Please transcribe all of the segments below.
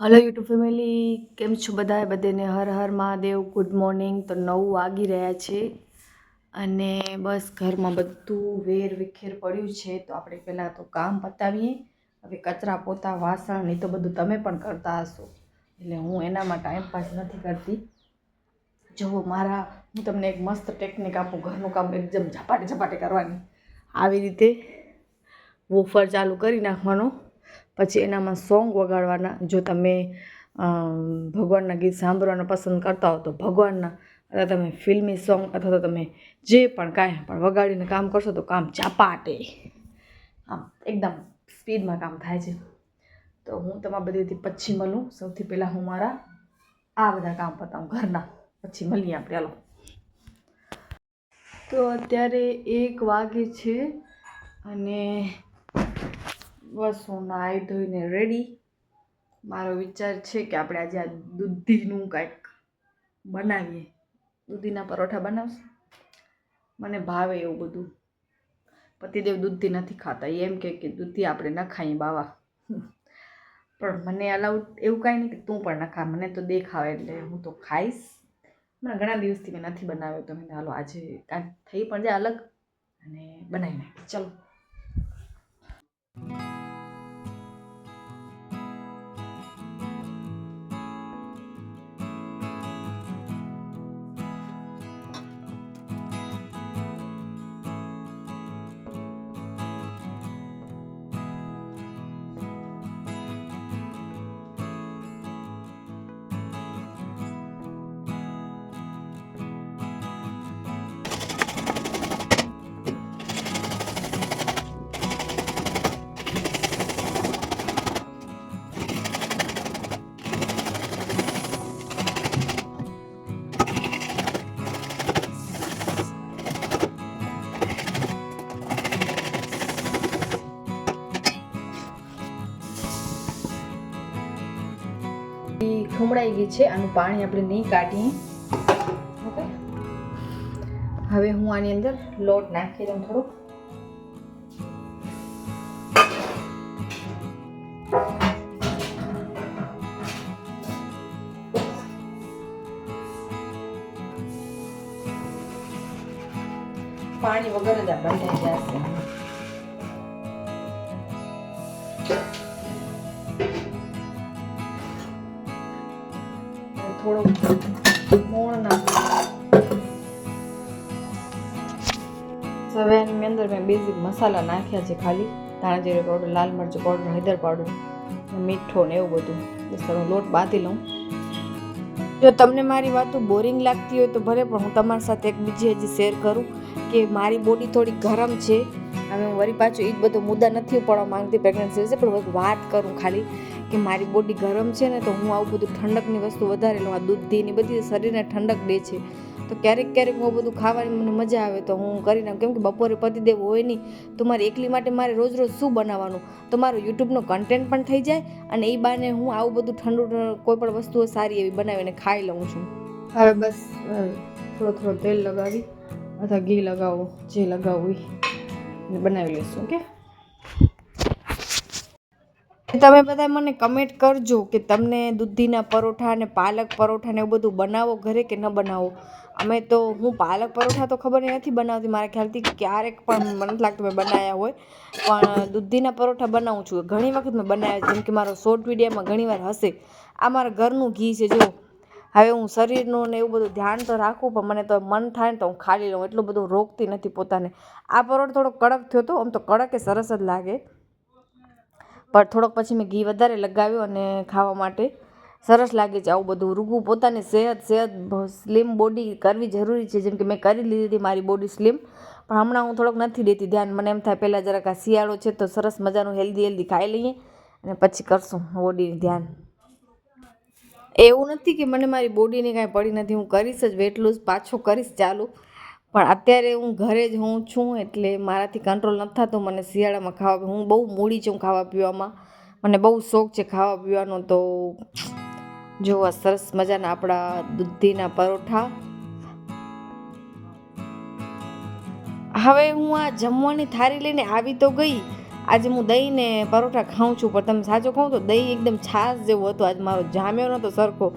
Hello YouTube family, કેમ છો બધાએ બધાને હર હર મહાદેવ ગુડ મોર્નિંગ તો નવ વાગી રહ્યા છે અને બસ ઘરમાં બધું વેર વિખેર પડ્યું છે. તો આપણે પહેલાં તો કામ પતાવીએ. હવે કચરા પોતા, વાસણ એ તો બધું તમે પણ કરતા હશો. એટલે હું એનામાં ટાઈમ પાસ નથી કરતી. જુઓ, મારા હું તમને એક મસ્ત ટેકનિક આપું. ઘરનું કામ એકદમ ઝપાટે ઝપાટે કરવાની. આવી રીતે વોફર ચાલુ કરી નાખવાનો. પછી એનામાં સોંગ વગાડવાના. જો તમે ભગવાનના ગીત સાંભળવાનું પસંદ કરતા હો તો ભગવાનના, અથવા તમે ફિલ્મી સોંગ અથવા તો તમે જે પણ કાંઈ પણ વગાડીને કામ કરશો તો કામ ચાપાટે આમ એકદમ સ્પીડમાં કામ થાય છે. તો હું તમારા બધીથી પછી મળું. સૌથી પહેલાં હું મારા, આ બધા કામ પતાવું ઘરના. પછી મળીએ આપણે. ચાલો તો અત્યારે એક વાગે છે અને બસ હું નાહી ધોઈને રેડી મારો વિચાર છે કે આપણે આજે આ દૂધીનું કાંઈક બનાવીએ. દૂધીના પરોઠા બનાવશે. મને ભાવે એવું બધું. પતિદેવ દૂધી નથી ખાતા. એમ કહે કે દૂધી આપણે ન ખાઈએ બાવા. પણ મને અલાઉડ એવું કાંઈ નહીં કે તું પણ ન ખા. મને તો દેખાવે એટલે હું તો ખાઈશ. મને ઘણા દિવસથી મેં નથી બનાવ્યો. તો મેં હાલો, આજે કાંઈક થઈ પણ જાય અલગ. અને બનાવી નાખી. ચલો. ઈ ખમણાઈ ગઈ છે. આનું પાણી આપણે નહીં કાઢીએ. ઓકે? હવે હું આની અંદર લોટ નાખી દઉં થોડુંક. પાણી વગર જ આ બંધાઈ જશે. થોડુંક મોણ નાખું. હવે એની અંદર મેં બેઝિક મસાલા નાખ્યા છે ખાલી. ધાણા જીરું પાવડર, લાલ મરચું પાવડર, હળદર પાવડર, મીઠો ને એવું બધું. બસ હું લોટ બાંધી લઉં. જો તમને મારી વાતો બોરિંગ લાગતી હોય તો ભલે, પણ હું તમારી સાથે એક બીજી હજી શેર કરું કે મારી બોડી થોડી ગરમ છે. હવે હું વળી પાછું એ જ બધો મુદ્દા નથી ઉપાડવા માંગતી પ્રેગ્નન્સી વિશે, પણ વાત કરું ખાલી. કે મારી બોડી ગરમ છે ને તો હું આવું બધું ઠંડકની વસ્તુ વધારે લઉં. આ દૂધની બધી શરીરને ઠંડક દે છે. તો ક્યારેક ક્યારેક હું બધું ખાવાની મને મજા આવે તો હું કરી નાખું કેમ કે બપોરે પતિદેવ હોય નહીં, તો મારે એકલી માટે મારે રોજ રોજ શું બનાવવાનું? તો મારો યુટ્યુબનો કન્ટેન્ટ પણ થઈ જાય અને એ બાને હું આવું બધું ઠંડુ કોઈ પણ વસ્તુઓ સારી એવી બનાવીને ખાઈ લઉં છું. હવે બસ થોડો થોડો તેલ લગાવી અથવા ઘી લગાવો, જે લગાવવું એ બનાવી લઈશું, ઓકે? તમે બધા મને કમેન્ટ કરજો કે તમને દૂધીના પરોઠા અને પાલક પરોઠા ને એવું બધું બનાવો, ઘરે કે ન બનાવો? અમે તો, હું પાલક પરોઠા તો ખબર નથી બનાવતી. મારા ખ્યાલથી ક્યારેક પણ મને લાગતું મેં બનાવ્યા હોય. પણ દૂધીના પરોઠા બનાવું છું. ઘણી વખત મેં બનાવ્યા જેમ કે મારો શોર્ટ વિડીયોમાં ઘણીવાર હશે. આ મારા ઘરનું ઘી છે જો હવે હું શરીરનું ને એવું બધું ધ્યાન તો રાખું, પણ મને તો મન થાય ને તો હું ખાલી લઉં એટલું બધું રોકતી નથી પોતાને. આ પરોઠો થોડો કડક થયો હતો આમ તો કડક એ સરસ જ લાગે. પણ થોડોક પછી મેં ઘી વધારે લગાવ્યો અને ખાવા માટે સરસ લાગે છે આવું બધું. રૂગવું પોતાની સેહત સેહત સ્લિમ બોડી કરવી જરૂરી છે. જેમ કે મેં કરી લીધી હતી મારી બોડી સ્લિમ, પણ હમણાં હું થોડોક નથી દેતી. ધ્યાન મને એમ થાય પહેલાં જરાક આ શિયાળો છે તો સરસ મજાનું હેલ્ધી હેલ્ધી ખાઈ લઈએ અને પછી કરશું બોડીનું ધ્યાન. એવું નથી કે મને મારી બોડીને કાંઈ પડી નથી. હું કરીશ જ વેટ લોસ પાછો કરીશ ચાલુ. પણ અત્યારે હું ઘરે જ હું છું એટલે મારાથી કંટ્રોલ નથી થતો. મને શિયાળામાં ખાવા હું બહુ મૂડી છું ખાવા પીવામાં મને બહુ શોખ છે ખાવા પીવાનો. તો જો આ સરસ મજાના આપણા દૂધીના પરોઠા. હવે હું આ જમવાની થાળી લઈને આવી તો ગઈ. આજે હું દહીં ને પરોઠા ખાઉં છું, પણ તમે સાચું કહું તો દહીં એકદમ છાશ જેવું હતું. આજ મારો જામ્યો નહોતો સરખો.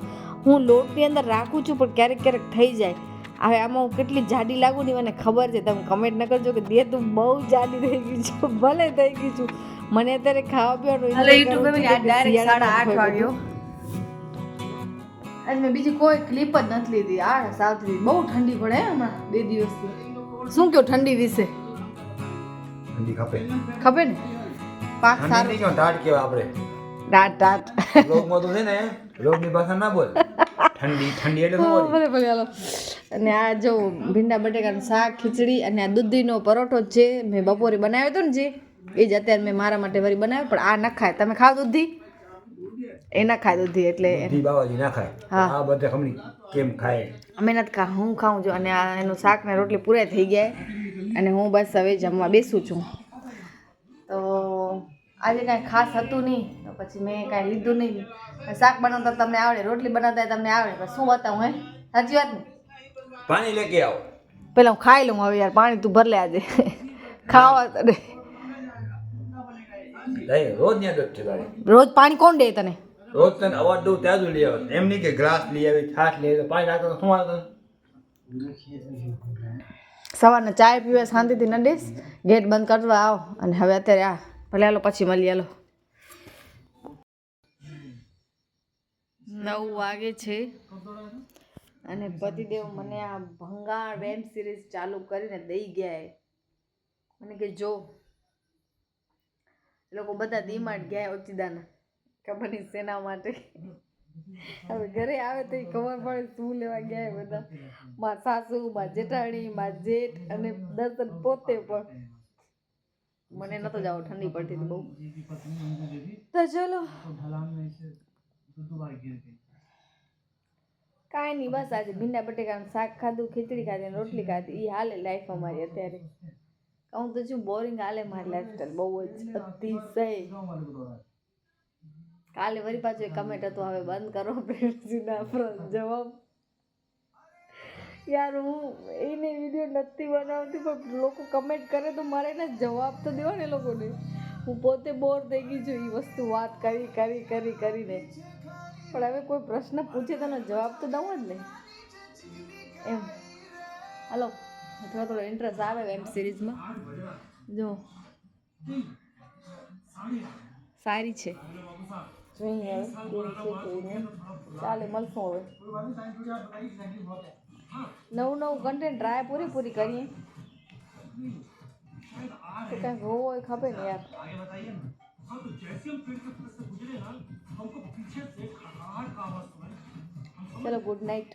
હું લોટની અંદર રાખું છું, પણ ક્યારેક ક્યારેક થઈ જાય. હવે આમાં હું કેટલી જાડી લાગુ ને મને ખબર છે. તમે કમેન્ટ ન કરજો કે દે તું બહુ જાડી થઈ ગઈ છું. ભલે થઈ ગઈ છું. મને અત્યારે ખાવા પીવાનું મેં બીજી કોઈ ક્લિપ જ નથી લીધી. આ સાવથી બહુ ઠંડી પડે હમણાં બે દિવસથી શું કયો ઠંડી વિશે? ઠંડી ખપે. ખબર ને? પાક સારો. નહીં કહેવાય આપણે. ટાટ ટાટ લોકમાં તો છે ને લોકની ભાષા ના બોલ. ઠંડી ઠંડી એટલે ભલે ભલે અને આ જો ભીંડા બટેકાનું શાક ખીચડી અને આ દૂધીનો પરોઠો જે મેં બપોરે બનાવ્યો હતો ને જે એ જ અત્યારે મેં મારા માટે વળી બનાવ્યો પણ આ ન ખાય તમે ખાવ દૂધી? એ ના ખાય દૂધી એટલે બાવાજી ના ખાય હા. આ બધે ખમણી કેમ ખાય? અમે નથી ખા હું ખાઉં છું અને આ એનું શાક ને રોટલી પૂરા થઈ ગયા અને હું બસ હવે જમવા બેસું છું. તો આજે કાંઈ ખાસ હતું નહીં તો પછી મેં કાંઈ લીધું નહીં. શાક બનાવતા તમને આવડે રોટલી બનાવતા તમને આવડે પણ શું બતાવું હે? સાચી વાત ને? પાણી લેકે આવો. પેલા હું ખાઈ લઉં હવે યાર પાણી તું ભર લે આજે. ખાવા તને રોજની છે રોજ પાણી કોણ દે તને? રોજ તને અવાજ દઉં ત્યાં જ લઈ આવે. એમ નહીં કે ગ્લાસ લઈ આવી છાશ લઈ આવે પાણી રાખો શું આવે? સવારના ચાય પીવા શાંતિથી ન દેશ ગેટ બંધ કરવા આવો. અને હવે અત્યારે આ. ભલે હાલો પછી મળી હાલો. નવ વાગે છે. અને પતિદેવ મને આ ભંગાણ વેબ સિરીઝ ચાલુ કરીને દઈ ગયા મને કે જો. લોકો બધા ડીમાર્ટ ગયા ઓચિદાના ખબર નહીં સેના માટે. હવે ઘરે આવે તો ખબર પડે શું લેવા ગયા બધા. મા સાસુ મા જેઠાણી મા જેઠ અને દર્શન પોતે પણ. મને નતો જાવ ઠંડી પડતી બહુ. તો ચલો. કાંઈ નહીં બસ આજે ભીંડા બટેકાનું શાક ખાધું ખીચડી ખાધી અને રોટલી ખાધી. એ હાલે લાઈફ અમારી અત્યારે. કહું તો છું બોરિંગ હાલે મારી લાઈફસ્ટાઈલ બહુ જ અતિશય. કાલે વરી પાછું એક કમેન્ટ હતો હવે બંધ કરો પ્રેમજીના જવાબ. યાર હું એને વીડિયો નથી બનાવતી પણ લોકો કમેન્ટ કરે તો મારે એને જવાબ તો દેવા ને લોકોને. હું પોતે બોર થઈ ગઈ છું એ વસ્તુ વાત કરી કરી કરી કરીને. પણ હવે કોઈ પ્રશ્ન પૂછે તો જવાબ તો દઉં જ ને. એમ. હાલો, થોડો થોડો ઇન્ટરેસ્ટ આવે એમ સિરીઝમાં જો. સારી છે. જોઈએ ચાલે, મળશું હવે. નવું નવું કન્ટેન્ટ ટ્રાય પૂરેપૂરી કરીએ. તો કાંઈક હોવો ખબર ને યાર. ચલો ગુડ નાઇટ